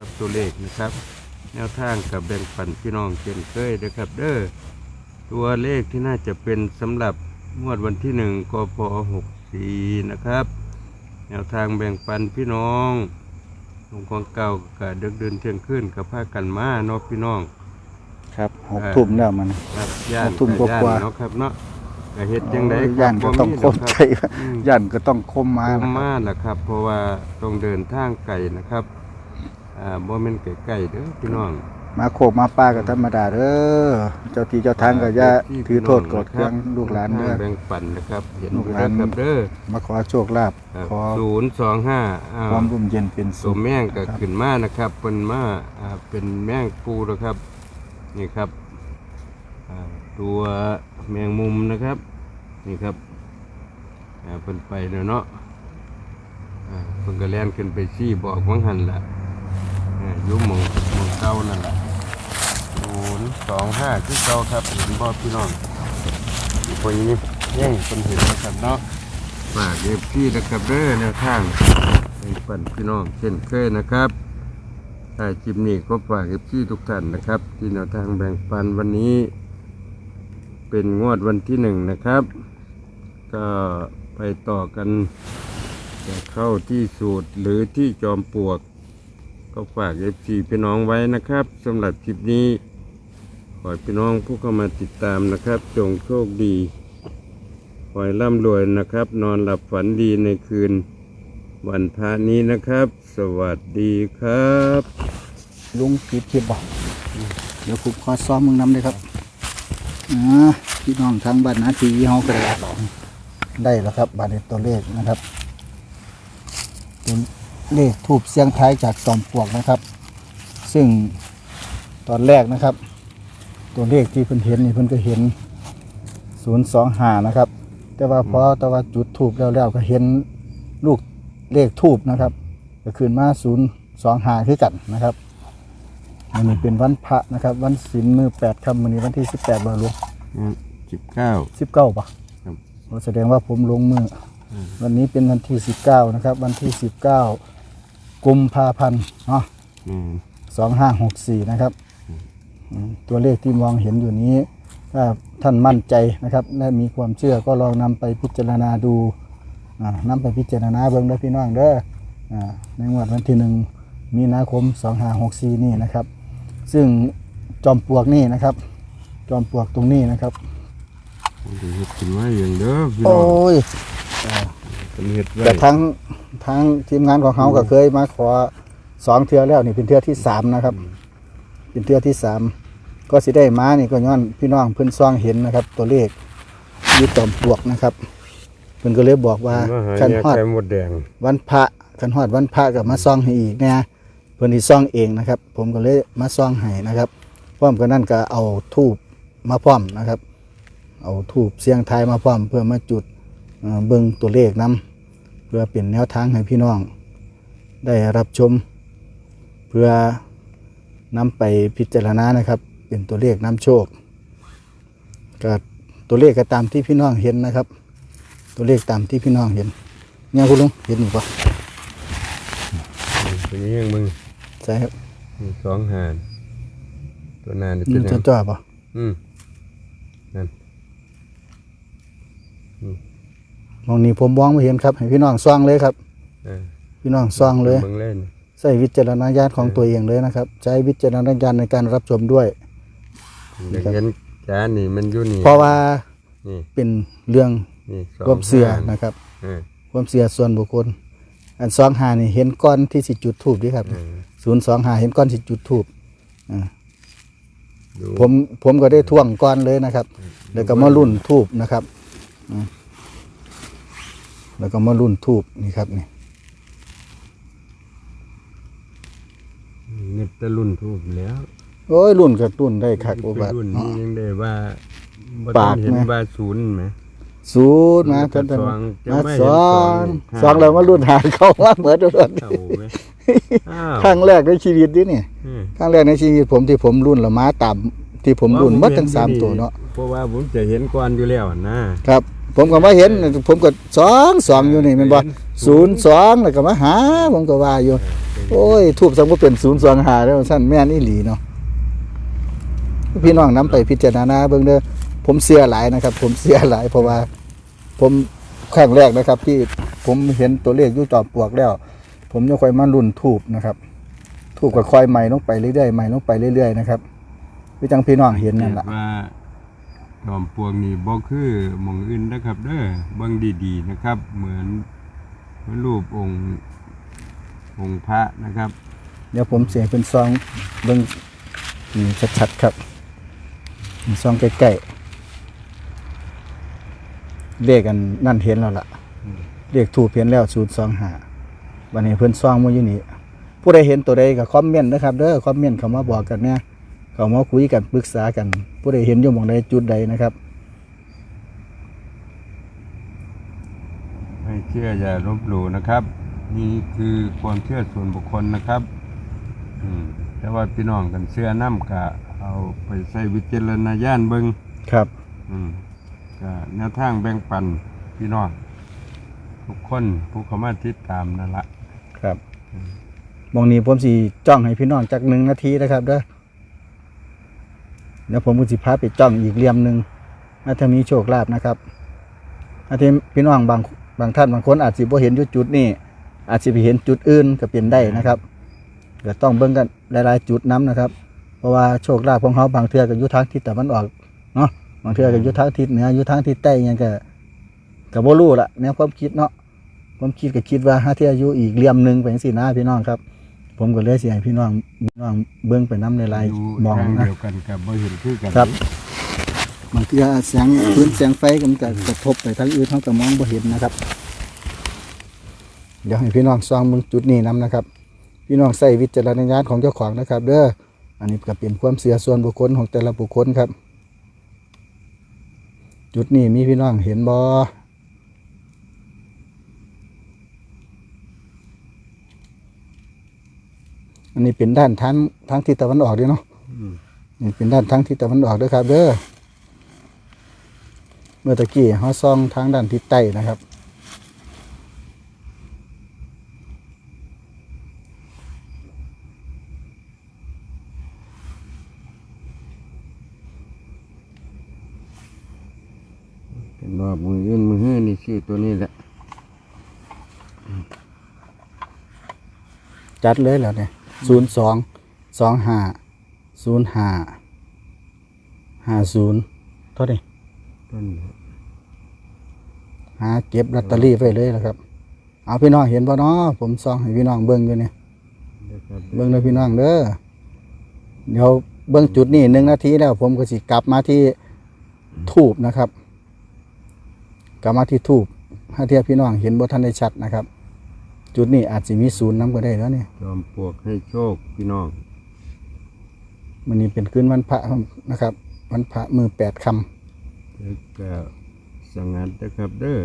ครับตัวเลขนะครับ แนวทางกับแบ่งปันพี่น้องเช่นเคยนะครับ เด้อตัวเลขที่น่าจะเป็นสำหรับงวดวันที่หนึ่งกพหกสี่นะครับ แนวทางแบ่งปันพี่น้องลงของเก่ากับเดินเดินเที่ยงขึ้นกับผ้ากันมาเนาะพี่น้อง ครับหกเอ่อทุ่มแล้วมัน ครับย่านหกทุ่มกับกว่าย่านเนาะครับเนาะก็เฮ็ดยังไงย่านก็ต้องคมใจอืม ย่านก็ต้องคมมามานะครับมาแหละครับ เพราะว่าต้องเดินทางไกลนะครับ อ่าบ่แม่นไกลๆเด้อพี่น้องมาโคกมาป้าก็ธรรมดาเด้อเจ้าที่เจ้าทางก็อย่าที่ถือโทษกดพี่เครื่องลูกหลานเด้อแบ่งปันนะครับ เห็นลูกอยู่หลานนะครับเด้อมาขอโชคลาภขอศูนย์สองห้าความร่มเย็นเป็นตัสุวขแม่งก็ขึ้นมานะครับเป็นมาอ่าเป็นแม่งปูนะครับนี่ครับอ่าตัวแมงมุมนะครับนี่ครับอ่าเป็นไปแล้วเนาะอ่าเพิ่นก็แล่นขึ้นไปซี่บอกวังหันละ อยุ่หมองหมองเก้านั่นแหละศูนย์สองห้าคือเก้าครับเห็นบ่พี่น้องอีกคนนี้แย่งคนเห็นนะครับเนาะฝากเอฟพี่นะครับเด้อแนวทางเป็นปั่นพี่น้องเช่นเคยนะครับถ้าคลิปนี้ก็ฝากเอฟพี่ทุกท่านนะครับ ที่แนวทางแบ่งปันวันนี้ เป็นงวดวันที่หนึ่งนะครับ ก็ไปต่อกันจะเข้าที่สูตรหรือที่จอมปลวก ก็ฝากเอฟซีพี่น้องไว้นะครับสำหรับคลิปนี้ ขอให้พี่น้องผู้เข้ามาติดตามนะครับ จงโชคดี ขอให้ร่ำรวยนะครับ นอนหลับฝันดีในคืน วันพระนี้นะครับ สวัสดีครับลุงปิดคลิปบอกเดี๋ยวผมขอซ้อมมึงนำเลยครับอ่าพี่น้องทางบ้านนาทีเฮาก็ได้ได้แล้วครับบัตรตัวเลขนะครับ เลขทูบเสียงท้ายจากจอมปลวกนะครับ ซึ่งตอนแรกนะครับ ตัวเลขที่เพิ่นเห็นนี่เพิ่นก็เห็น025นะครับ แต่ว่าพอแต่ว่าจุดทูบแล้วแล้วก็เห็นลูกเลขทูบนะครับ ก็ขึ้นมา025คือกันนะครับอันนี้เป็นวันพระนะครับ วันศีลมือ8ครับวันนี้วันที่18บ่ลูกสิบเก้า19ป่ะครับโอ้แสดงว่าผมลงมืออวันนี้เป็นวันที่19นะครับ วันที่19กุ มภาพันธ์เนาะอืมสองห้าหกสี่นะครับอืมตัวเลขที่มองเห็นอยู่นี้ ถ้าท่านมั่นใจนะครับ และมีความเชื่อก็ลองนำไปพิจารณาดูอ่านำไปพิจารณาเบิ่งเด้อพี่น้องเด้ออ่าในงวดวันที่หนึ่งมีนาคมสองห้าหกสี่นี่นะครับ ซึ่งจอมปลวกนี่นะครับ จอมปลวกตรงนี้นะครับผมจะเฮ็ดขึ้นมาอย่างเด้อพี่น้โอ้องย เป็นเฮ็ดไว้แต่ทั้งทั้งทีมงานของเขาก็เคยมาขอสองเทือแล้วนี่เป็นเทือที่สามนะครับ เป็นเทือที่สามก็สิได้มานี่ก็ย้อนพี่น้องเพิ่นซ่องเห็นนะครับ ตัวเลขอยี่ตอมปลวกนะครับเพิ่นก็เลยบอกว่ามาหาคันยาฮอดไข่มดแดงวันพระคันฮอดวันพระก็มาซ่องให้อีกนะเพิ่นที่ซ่องเองนะครับ ผมก็เลยมาซ่องให้นะครับพร้อมกันนั้นก็เอาทูบมาพร้อมนะครับ เอาทูบเสียงทายมาพร้อมเพื่อมาจุด เอ่อเบิ่งตัวเลขนํเพื่อเป็นแนวทางให้พี่น้อง ได้รับชม เพื่อนำไปพิจารณานะครับ เป็นตัวเลขนำโชคก็ตัวเลขก็ตามที่พี่น้องเห็นนะครับ ตัวเลขตามที่พี่น้องเห็นเนี่ยคุณลุงเห็นอยู่ปะเป็นยังมึงใช่ครับมีสองหานตัวหนานนี่นี่เป็นหยัจะงจ่อปะอืมนั่น มองนี้ผมมองไม่เห็นครับให้พี่น้องซ่องเลยครับอ่าพี่น้องซ่องเลยเบิ่งเล่นใส่วิจารณญาณของตัวเองเลยนะครับ ใช้วิจารณญาณในการรับชมด้วยอยากเห็นจานนี่มันอยู่นี่เพราะว่านี่เป็นเรื่องนี่สองความเสื่อหานนะครับอ่าความเสียส่วนบุคคล อันสองหานี่เห็นก้อนที่สิจุดทูบดีครับอ่าศูนย์สองหาเห็นก้อนสิจุดทูบดูผมผมก็ได้ท่วงก้อนเลยนะครับ แล้วก็มารุ่นทูบนะครับอืม แล้วก็มารุ่นทูบนี่ครับนี่เน็ตตะรุ่นทูบแล้วโอ้ยรุ่นกับรุ่นได้คักโอไปบัตรุ่นเนาะนี้ยังได้ว่าบ่ปากทันเห็นไหมว่าศูนย์ไหมศูนย์มาแล้วก็ท่านท่านสองจะมาไม่สเห็นอสองงห้าสองแล้วมารุ่นหาเขาว่าเหมือนรุ่นเอาไหมอ้าวครั้งแรกในชีวิตนี่นี่อืมครั้งแรกในชีวิตผมที่ผมรุ่นละมาต่ำที่ผมรุ่นหมัดทั้งสามตัวเนาะเพราะว่าผมจะเห็นก่อนอยู่แล้วนะครับ ผมก็มาเห็น ผมก็สองสองอยู่นี่แมันบอกเห็นศูนย์สองแล้วก็มาหา ผมก็ว่าอยู่เป็นโอ้ยทูบสังบ่เป็นศูนย์สองหาแล้วสั้นแม่นอีหลีเนาะพี่น้องนํไปพิจารณาเบิ่งเด้อผมเสียหลายนะครับ ผมเสียหลาย เพราะว่า ผมครั้งแรกนะครับ ที่ผมเห็นตัวเลขอยู่จอมปลวกแล้ว ผมจะค่อยมารุ่นทูบนะครับทูบก็ค่อยใหม่ลงไปเรื่อยๆใหม่ลงไปเรื่อยๆนะครับพี่จังพี่น้องเห็นนั่นล่ะ ว่าจอมปวกนี่บ่คือมองอื่นนะครับเด้อบิ่งดีๆนะครับ เหมือนเหมือนรูปองค์องค์พระนะครับ เดี๋ยวผมเสียเป็นซองเบิ่งนี่ชัดๆครับซองใกล้ๆเลขกันนั่นเห็นแล้วล่ะเลขถูกเห็นแล้วศูนย์สองหาวันนี้เพิ่อนซองมาอยู่นี่ผู้ใดเห็นตัวใดก็คอมเมนต์นะครับเด้อคอมเมนต์เข้ามาบอกกันเนี่ย เข้ามาคุยกันปรึกษากัน ผู้ใดเห็นอยู่หมองใดจุดใดนะครับ ไม่เชื่ออย่าลบหลู่นะครับ นี่คือความเชื่อส่วนบุคคลนะครับอืมแต่ว่าพี่น้องกันเชื่อน้ำกะเอาไปใส่วิจารณญาณเบิงครับ อืมก็แนวทางแบ่งปันพี่น้องทุกคนผู้เข้ามาติดตามนั่นละครับหมองนี้ผมสิจ้องให้พี่น้องจักหนึ่งนาทีนะครับเด้อ แล้วผมก็สิพาไปจ้องอีกเลี่ยมหนึ่งน่าจะมีโชคลาภนะครับอาจจะพี่น้องบางบางท่านบางคนอาจสิบ่เห็นจุดนี้อาจสิไปเห็นจุดอื่นก็เป็นได้นะครับก็ต้องเบิ่งกันหลายๆ จุดน้นะครับ เพราะว่าโชคลาภของเขาบางเทื่อก็อยู่ทางทิศตะวันออกเนาะบางเทื่อก็อยู่ทางทิศเหนืออยู่ทางทิศใต้ยังก็ก็บ่รู้ละแนวความคิดเนาะความคิดก็คิดว่าหาเที่ยอยู่อีกเลี่ยมหนึ่งไปจังซี่นะพี่น้องครับ ผมก็เลยสิให้พี่น้องพี่น้องเบิ่งไปนำหลายอยู่ๆมองทางนะเดียวกันกับบ่เห็นคือกันครับบางทีแสงพื้นแสงไฟก็มันก็กระทบไปทางอื่นเขาก็มองบ่เห็นนะครับ เดี๋ยวให้พี่น้องซองมึงจุดนี้นํนะครับ พี่น้องใส่วิจารณญาณของเจ้าของนะครับ เด้ออันนี้ก็เป็นความเสียส่วนบุคคลของแต่ละบุคคลครับ จุดนี้มีพี่น้องเห็นบ่ อันนี้เป็นด้านทางทางทิศตะวันออกเด้วยเนาะอืมนี่เป็นด้านทางทิศตะวันออกเด้วยครับ เด้อเมื่อตะกี้เขาซองทางด้านทิศใต้นะครับเป็นว่ามืออื่นมือหื้อนี่ชื่อตัวนี้แหละจัดเลยแล้วเนี่ย ศูนย์สองสองห้าศูนย์ห้าห้าศูนย์เท่านี้ต้นหาเก็บลอตเตอรี่ไว้เลยแล้วครับ เอาพี่น้องเห็นป่ะเนาะผมซองให้พี่น้องเบิ้งอยู่เนี่ยเบิ้งเลยพี่น้องเด้อเดี๋ยวเบิ้งจุดนี้หนึ่งนาทีแล้ว ผมก็สิกลับมาที่ทูบนะครับ กลับมาที่ทูบถ้าเทียบพี่น้องเห็นบ่ทันได้ชัดนะครับ จุดนี้อาจจะมีศูนย์น้ำก็ได้แล้วเนี่ยจอมปลวกให้โชคพี่น้องมันนี้เป็นคืนวันพระนะครับ วันพระมือแปดคแล้วก็สังงัดนะครับเด้อ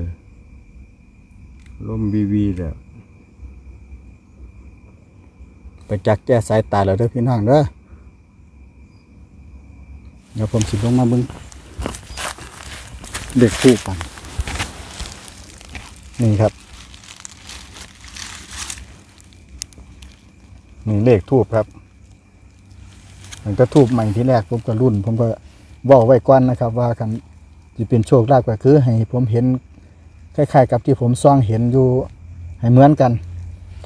ลมวีวีแล้วำไปจักแก้สายตาแล้วเด้อพี่น้องเด้อเดี๋ยวผมสิลงมาเบึงเด็กคู่กันนี่ครับ นี่เลขทูบครับมันก็ทูบใหม่ที่แรกผมก็รุ่น ผมก็ว่าไว้ก่อนนะครับ ว่ากันจะเป็นโชคลาภก็คือ ให้ผมเห็นคล้ายๆ กับที่ผมซ่องเห็นอยู่ให้เหมือนกัน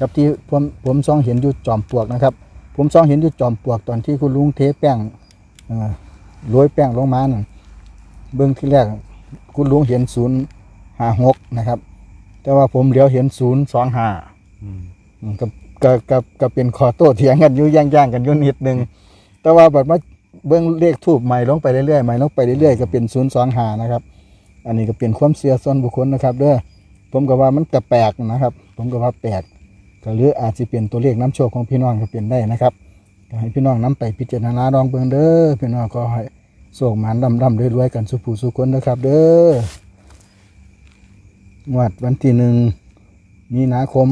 กับที่ผมผมซ่องเห็นอยู่จอมปลวกนะครับ ผมซ่องเห็นอยู่จอมปลวกตอนที่คุณลุงเทแป้งเอ่อโรยแป้งลงมานั่นเบื้องที่แรกคุณลุงเห็นศูนย์ห้าหกนะครับ แต่ว่าผมเหลียวเห็นศูนย์สองห้าอืมอืม ก็ก็ก็เป็นขอโต้เถียงกันอยู่ย่างๆกันอยู่นิดนึง แต่ว่าบัดมาเบื้องเลขทูบใหม่ลงไปเรื่อยๆใหม่ลงไปเรื่อยๆก็เป็นศูนย์สองหานะครับ อันนี้ก็เป็นความเสียส่วนบุคคลนะครับเด้อผมก็ว่ามันก็แปลกนะครับ ผมก็ว่าแปลกก็หรืออาจจะเป็นตัวเลขน้ำโชคของพี่น้องก็เป็นได้นะครับก็ให้พี่น้องน้ไปพิจารณาลองเบิ่งเด้อพี่น้องก็ให้โชคหมันดำๆรวยๆกันสุผู้สุคนนะครับ เด้องวดวันที่หนึ่งมีนาคม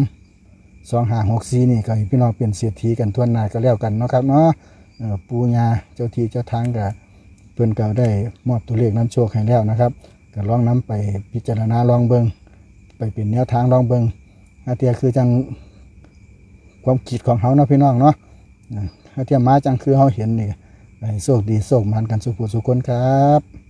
สองหาหกสี่นี่ก็ให้พี่น้องเป็นเศรษฐีกันทั่วหน้าก็แล้วกันเนาะครับเนาะเอ่อปูญาเจ้าที่เจ้าทางก็เพิ่อนเก็ได้มอบตัวเลขน้ำโชคให้แล้วนะครับก็ลองน้ไปพิจารณาลองเบิงไปเป็นแนวทางลองเบิงอาเตียคือจังความคิดของเขาเนาะพี่น้องเนาะอาเทียมมาจังคือเขาเห็นนี่ให้โชคดีโชคมันกันสุขสุขคนครับ